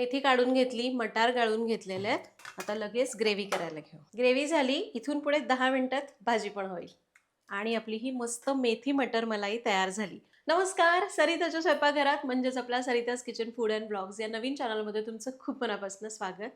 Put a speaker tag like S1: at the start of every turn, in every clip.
S1: मेथी काढून घेतली मटार गाळून घेतलेले आहेत. आता लगेच ग्रेव्ही करायला घेऊ. ग्रेव्ही झाली इथून पुढे दहा मिनिटात भाजी पण होईल. आणि आपली ही मस्त मेथी मटर मलाई तयार झाली. नमस्कार सरिताच्या स्वयंपाकघरात म्हणजेच आपला Sarita's kitchen food and blogs या नवीन चॅनलमध्ये तुमचं खूप मनापासून स्वागत.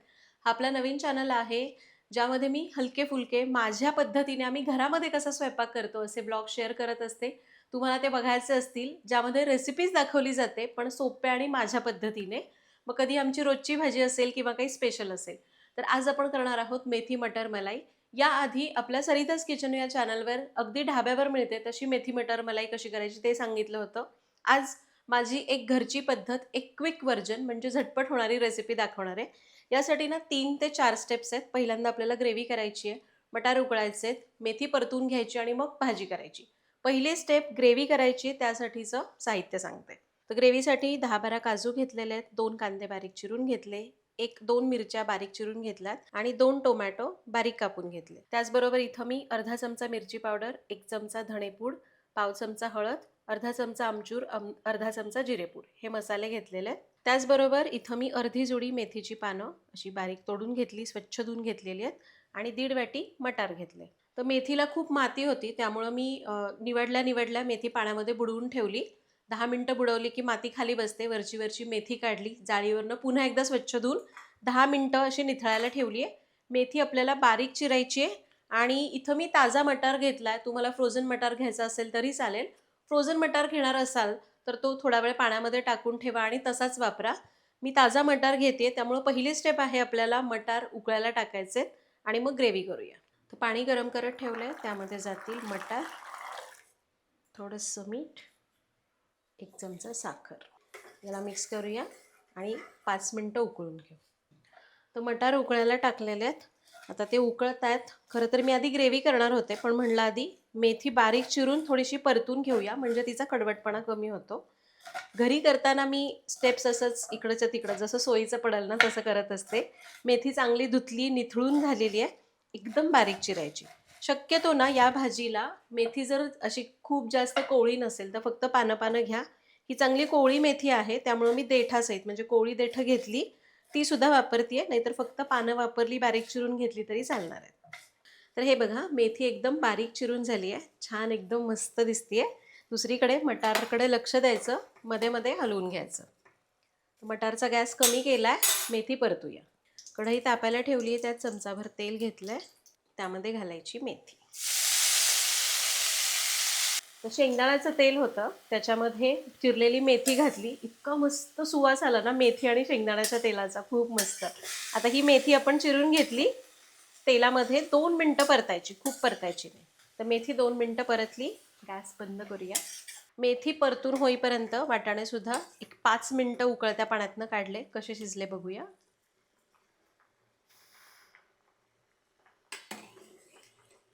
S1: हा आपला नवीन चॅनल आहे ज्यामध्ये मी हलके फुलके माझ्या पद्धतीने आम्ही घरामध्ये कसा स्वयंपाक करतो असे ब्लॉग शेअर करत असते. तुम्हाला ते बघायचे असतील ज्यामध्ये रेसिपीज दाखवली जाते पण सोप्या आणि माझ्या पद्धतीने. मग कधी आमची रोजची भाजी असेल किंवा काही स्पेशल असेल तर आज आपण करणार आहोत मेथी मटर मलाई. याआधी आपल्या सरिताज किचन या चॅनलवर अगदी ढाब्यावर मिळते तशी मेथी मटर मलाई कशी करायची ते सांगितलं होतं. आज माझी एक घरची पद्धत एक क्विक व्हर्जन म्हणजे झटपट होणारी रेसिपी दाखवणार आहे. यासाठी ना तीन ते चार स्टेप्स आहेत. पहिल्यांदा आपल्याला ग्रेव्ही करायची आहे मटार उकळायचे आहेत मेथी परतून घ्यायची आणि मग भाजी करायची. पहिली स्टेप ग्रेव्ही करायची त्यासाठीचं साहित्य सांगते. तर ग्रेव्हीसाठी दहा बारा काजू घेतलेले आहेत. दोन कांदे बारीक चिरून घेतले. एक दोन मिरच्या बारीक चिरून घेतल्यात आणि दोन टोमॅटो बारीक कापून घेतले. त्याचबरोबर इथं मी अर्धा चमचा मिरची पावडर एक चमचा धणेपूड पाव चमचा हळद अर्धा चमचा आमचूर अम अर्धा चमचा जिरेपूड हे मसाले घेतलेले आहेत. त्याचबरोबर इथं मी अर्धी जुडी मेथीची पानं अशी बारीक तोडून घेतली स्वच्छ धुवून घेतलेली आहेत आणि दीड वाटी मटार घेतले. तर मेथीला खूप माती होती त्यामुळं मी निवडल्या निवडल्या मेथी पाण्यामध्ये बुडवून ठेवली. दहा मिनटं बुडवली की माती खाली बसते. वरची वरची मेथी काढली. जाळीवरनं पुन्हा एकदा स्वच्छ धुवून दहा मिनटं अशी निथळायला ठेवली आहे. मेथी आपल्याला बारीक चिरायची आहे. आणि इथं मी ताजा मटार घेतला आहे तुम्हाला फ्रोझन मटार घ्यायचा असेल तरी चालेल. फ्रोझन मटार घेणार असाल तर तो थोडा वेळ पाण्यामध्ये टाकून ठेवा आणि तसाच वापरा. मी ताजा मटार घेते त्यामुळं पहिली स्टेप आहे आपल्याला मटार उकळायला टाकायचे आणि मग ग्रेव्ही करूया. तर पाणी गरम करत ठेवलं आहे त्यामध्ये जातील मटार. थोडंसं मीठ. एक चमचा साखर. याला मिक्स करूया आणि पाच मिनटं उकळून घेऊ. तर मटार उकळायला टाकलेले आहेत. आता ते उकळत आहेत. खरं तर मी आधी ग्रेव्ही करणार होते पण म्हणलं आधी मेथी बारीक चिरून थोडीशी परतून घेऊया म्हणजे तिचा कडवटपणा कमी होतो. घरी करताना मी स्टेप्स असंच इकडचं तिकडं जसं सोयीचं पडेल ना तसं करत असते. मेथी चांगली धुतली निथळून झालेली आहे. एकदम बारीक चिरायची. शक्यतो ना या भाजीला मेथी जर अशी खूप जास्त कोवळी नसेल तर फक्त पानं पानं घ्या. ही चांगली कोवळी मेथी आहे त्यामुळं मी देठासहित म्हणजे कोवळी देठं घेतली ती सुद्धा वापरते नाहीतर फक्त पानं वापरली बारीक चिरून घेतली तरी चालणार आहे. तर हे बघा मेथी एकदम बारीक चिरून झाली आहे छान एकदम मस्त दिसतीये. दुसरीकडे मटारकडे लक्ष द्यायचं मध्ये मध्ये हलवून घ्यायचं. मटारचा गॅस कमी केला आहे मेथी परतूया. कढई तापायला ठेवली आहे त्यात चमचाभर तेल घेतलं आहे त्यामध्ये घालायची मेथी. तर शेंगदाण्याचं तेल होतं. त्याच्यामध्ये चिरलेली मेथी घातली. इतका मस्त सुवास आला ना मेथी आणि शेंगदाण्याच्या तेलाचा. खूप मस्त. आता ही मेथी आपण चिरून घेतली. तेलामध्ये दोन मिनटं परतायची. खूप परतायची नाही. तर मेथी दोन मिनटं परतली. गॅस बंद करूया. मेथी परतून होईपर्यंत वाटाणे सुद्धा एक पाच मिनटं उकळत्या पाण्यातनं काढले. कसे शिजले बघूया.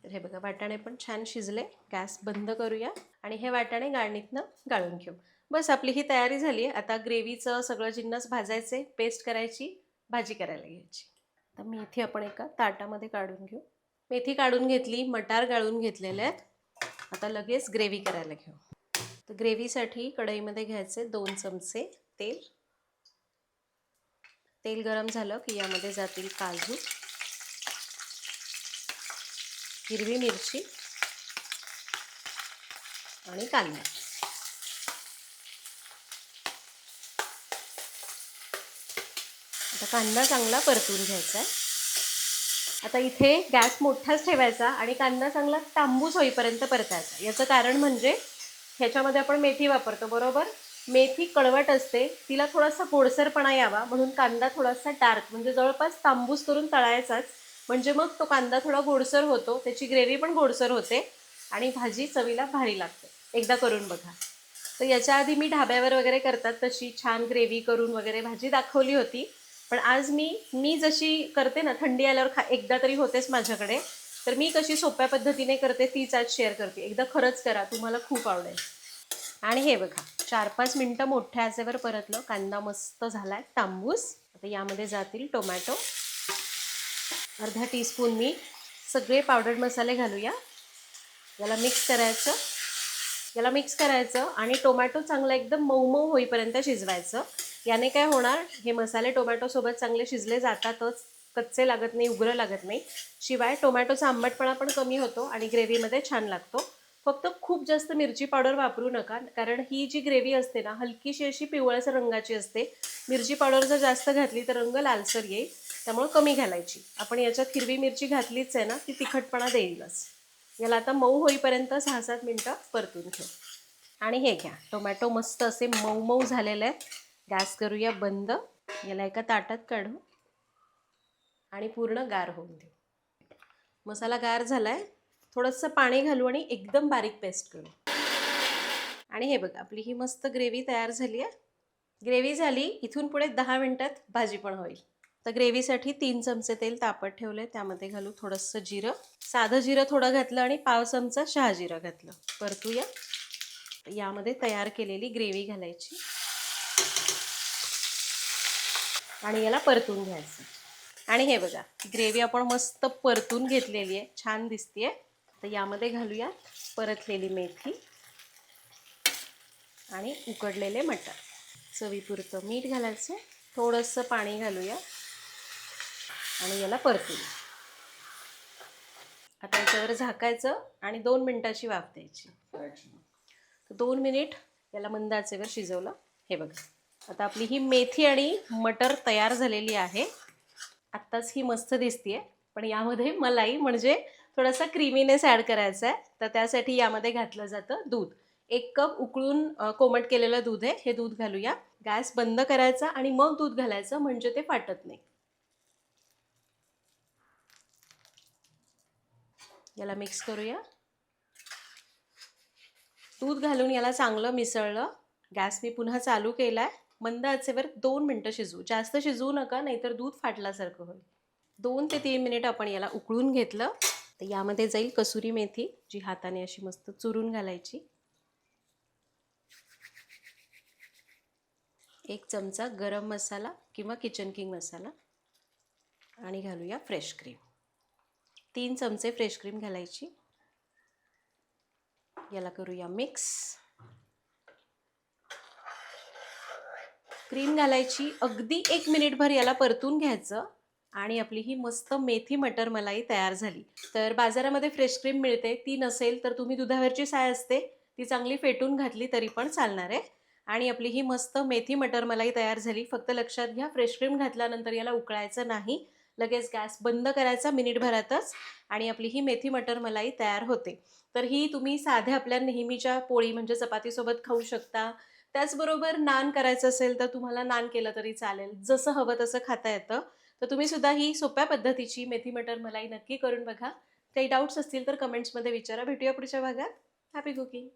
S1: तर हे बघा वाटाणे पण छान शिजले. गॅस बंद करूया आणि हे वाटाणे गाळणीतनं गाळून घेऊ. बस आपली ही तयारी झाली. आहे आता ग्रेव्हीचं सगळं जिन्नस भाजायचे पेस्ट करायची भाजी करायला घ्यायची. आता मेथी आपण एका ताटामध्ये काढून घेऊ. मेथी काढून घेतली मटार गाळून घेतलेले आहेत. आता लगेच ग्रेव्ही करायला घेऊ. तर ग्रेव्हीसाठी कढईमध्ये घ्यायचे दोन चमचे तेल. तेल गरम झालं की यामध्ये जातील काजू. हिरवी मिरची आणि कांदा. आता कांदा चांगला परतून घ्यायचा आहे. आता इथे गॅस मोठाच ठेवायचा आणि कांदा चांगला तांबूस होईपर्यंत परतायचा. याचं कारण म्हणजे ह्याच्यामध्ये आपण मेथी वापरतो बरोबर? मेथी कडवट असते तिला थोडासा गोडसरपणा यावा म्हणून कांदा थोडासा डार्क म्हणजे जवळपास तांबूस करून तळायचाच. म्हणजे मग तो कांदा थोडा गोडसर होतो त्याची ग्रेव्ही पण गोडसर होते आणि भाजी चवीला भारी लागते. एकदा करून बघा. तर याच्या आधी मी ढाब्यावर वगैरे करतात तशी छान ग्रेव्ही करून वगैरे भाजी दाखवली होती. पण आज मी मी जशी करते ना थंडी आल्यावर खा एकदा तरी होतेच माझ्याकडे. तर मी कशी सोप्या पद्धतीने करते तीच आज शेअर करते. एकदा खरंच करा तुम्हाला खूप आवडेल. आणि हे बघा चार पाच मिनटं मोठ्या आचेवर परतलं. कांदा मस्त झाला आहे तांबूस. आता यामध्ये जातील टोमॅटो. अर्धा टीस्पून मी सगळे पावडर मसाले घालूया. याला मिक्स करायचं. याला मिक्स करायचं आणि टोमॅटो चांगला एकदम मऊ मऊ होईपर्यंत शिजवायचं. याने काय होणार हे मसाले टोमॅटोसोबत चांगले शिजले जातातच. कच्चे लागत नाही उग्र लागत नाही. शिवाय टोमॅटोचा आंबटपणा पण कमी होतो आणि ग्रेव्हीमध्ये छान लागतो. फक्त खूप जास्त मिरची पावडर वापरू नका. कारण ही जी ग्रेव्ही असते ना हलकीशी अशी पिवळ्याच्या रंगाची असते. मिरची पावडर जर जास्त घातली तर रंग लालसर येईल. त्यामुळे कमी घालायची. आपण याच्यात हिरवी मिरची घातलीच आहे ना ती तिखटपणा देईलच. याला आता मऊ होईपर्यंत सहा सात मिनटं परतून ठेव. आणि हे घ्या. टोमॅटो मस्त असे मऊ मऊ झालेले आहेत. गॅस करूया बंद. याला एका ताटात काढू. आणि पूर्ण गार होऊन देऊ. मसाला गार झाला आहे थोडंसं पाणी घालू आणि एकदम बारीक पेस्ट करू. आणि हे बघा आपली ही मस्त ग्रेव्ही तयार झाली आहे. ग्रेव्ही झाली इथून पुढे दहा मिनटात भाजी पण होईल. तर ग्रेव्हीसाठी तीन चमचे तेल तापत ठेवले त्यामध्ये घालू थोडंसं जिरं. साधं जिरं थोडं घातलं आणि पाव चमचा शहा जिरं घातलं. परतूया. यामध्ये तयार केलेली ग्रेव्ही घालायची. आणि याला परतून घ्यायचं. आणि हे बघा ग्रेव्ही आपण मस्त परतून घेतलेली आहे. छान दिसतीये. तर यामध्ये घालूया परतलेली मेथी आणि उकडलेले मटर. चवीपुरतं मीठ घालायचं. थोडंसं पाणी घालूया आणि याला परतूया आता याच्यावर झाकायचं आणि दोन मिनिटाची वाफ द्यायची. तर दोन मिनिट याला मंद आचेवर शिजवलं. हे बघा. आता आपली ही मेथी आणि मटर तयार झालेली आहे. आत्ताच ही मस्त दिसतीये. पण यामध्ये मलाई म्हणजे थोडासा क्रीमीनेस ॲड करायचा आहे. तर त्यासाठी यामध्ये घातलं जातं दूध. एक कप उकळून कोमट केलेलं दूध आहे. हे दूध घालूया. गॅस बंद करायचा आणि मग दूध घालायचं म्हणजे ते फाटत नाही. याला मिक्स करूया. दूध घालून याला चांगलं मिसळलं. गॅस मी पुन्हा चालू केला आहे मंद आचेवर दोन मिनटं शिजवू. जास्त शिजवू नका नाहीतर दूध फाटल्यासारखं होईल. दोन ते तीन मिनिट आपण याला उकळून घेतलं. तर यामध्ये जाईल कसुरी मेथी जी हाताने अशी मस्त चुरून घालायची. एक चमचा गरम मसाला किंवा किचन किंग मसाला. आणि घालूया फ्रेश क्रीम तीन चमचे फ्रेश क्रीम घालायची. याला करूया मिक्स क्रीम घालायची अगदी एक मिनिटभर याला परतून घ्यायचं. आणि आपली ही मस्त मेथी मटर मलाई तयार झाली. तर बाजारामध्ये फ्रेश क्रीम मिळते. ती नसेल तर तुम्ही दुधावरची साय असते. ती चांगली फेटून घातली तरी पण चालणार आहे. आणि आपली ही मस्त मेथी मटर मलाई तयार झाली. फक्त लक्षात घ्या फ्रेश क्रीम घातल्यानंतर याला उकळायचं नाही. लगेच गॅस बंद करायचा मिनिटभरातच आणि आपली ही मेथी मटर मलाई तयार होते. तर ही तुम्ही साध्या आपल्या नेहमीच्या पोळी म्हणजे चपातीसोबत खाऊ शकता. त्याचबरोबर नान करायचं असेल तर तुम्हाला नान केलं तरी चालेल. जसं हवं तसं खाता येतं. तर तुम्ही सुद्धा ही सोप्या पद्धतीची मेथी मटर मलाई नक्की करून बघा. काही डाऊट्स असतील तर कमेंट्समध्ये विचारा. भेटूया पुढच्या भागात. Happy cooking